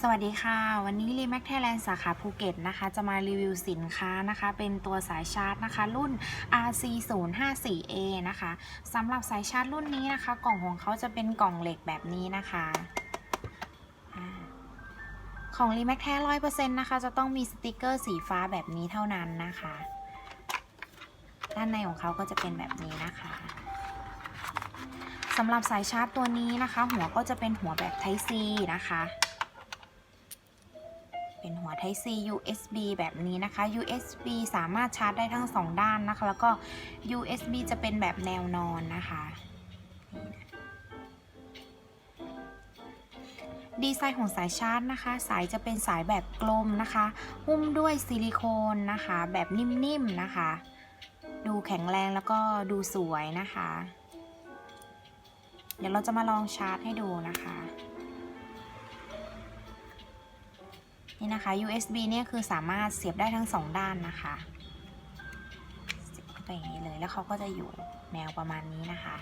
สวัสดีค่ะ วันนี้รีแมคไทยแลนด์สาขาภูเก็ตนะคะ จะมารีวิวสินค้านะคะ เป็นตัวสายชาร์จนะคะ รุ่น RC054A นะคะสำหรับสายชาร์จรุ่นนี้นะคะ กล่องของเขาจะเป็นกล่องเหล็กแบบนี้นะคะของรีแมคแท้ร้อยเปอร์เซ็นต์นะคะ จะต้องมีสติกเกอร์สีฟ้าแบบนี้เท่านั้นนะคะ ด้านในของเขาก็จะเป็นแบบนี้นะคะสำหรับสายชาร์จตัวนี้นะคะ หัวก็จะเป็นหัวแบบ Type C นะคะ เป็นหัว Type C USB แบบนี้นะคะ USB สามารถชาร์จได้ทั้ง 2 ด้านนะคะ แล้วก็ USB จะเป็นแบบแนวนอนนะคะนี่นะดีไซน์ของสายชาร์จนะคะ สายจะเป็นสายแบบกลมนะคะ หุ้มด้วยซิลิโคนนะคะ แบบนิ่มๆนะคะ ดูแข็งแรงแล้วก็ดูสวยนะคะ เดี๋ยวเราจะมาลองชาร์จให้ดูนะคะ นี่นะคะ USB เนี่ยคือสามารถเสียบได้ทั้งสองด้านนะคะเสียบเข้าไปอย่างนี้เลย แล้วเขาก็จะอยู่แนวประมาณนี้นะคะ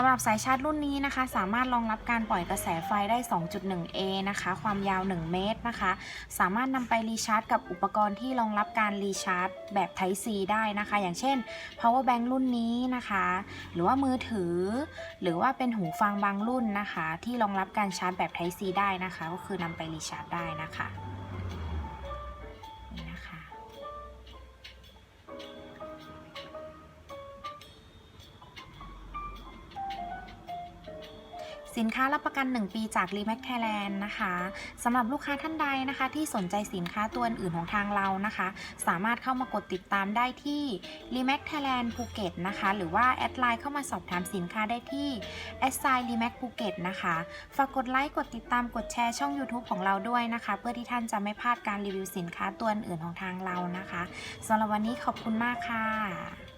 สำหรับสายชาร์จรุ่นนี้นะคะ สามารถรองรับการปล่อยกระแสไฟได้ 2.1A นะคะ ความยาว 1 เมตรนะคะ สามารถนำไปรีชาร์จกับอุปกรณ์ที่รองรับการรีชาร์จแบบ Type C ได้นะคะ อย่างเช่น power bank รุ่นนี้นะคะ หรือว่ามือถือ หรือว่าเป็นหูฟังบางรุ่นนะคะ ที่รองรับการชาร์จแบบ Type C ได้นะคะ ก็คือนำไปรีชาร์จได้นะคะ สินค้ารับประกัน 1 ปีจาก r e m a x Thailand นะคะสำหรับลูกค้าท่านใดนะคะ ที่สนใจสินค้าตัวอื่นของทางเรานะคะ สามารถเข้ามากดติดตามได้ที่ r e m a x Thailand ภูเก็ตนะคะ หรือว่าแอดไลน์เข้ามาสอบถามสินค้าได้ที่แอดไซน์ r e m a x ภูเก็ตนะคะ ฝากกดไลค์กดติดตามกดแชร์ช่อง YouTube ของเราด้วยนะคะ เพื่อที่ท่านจะไม่พลาดการรีวิวสินค้าตัวอื่นของทางเรานะคะสำหรับวันนี้ขอบคุณมากค่ะ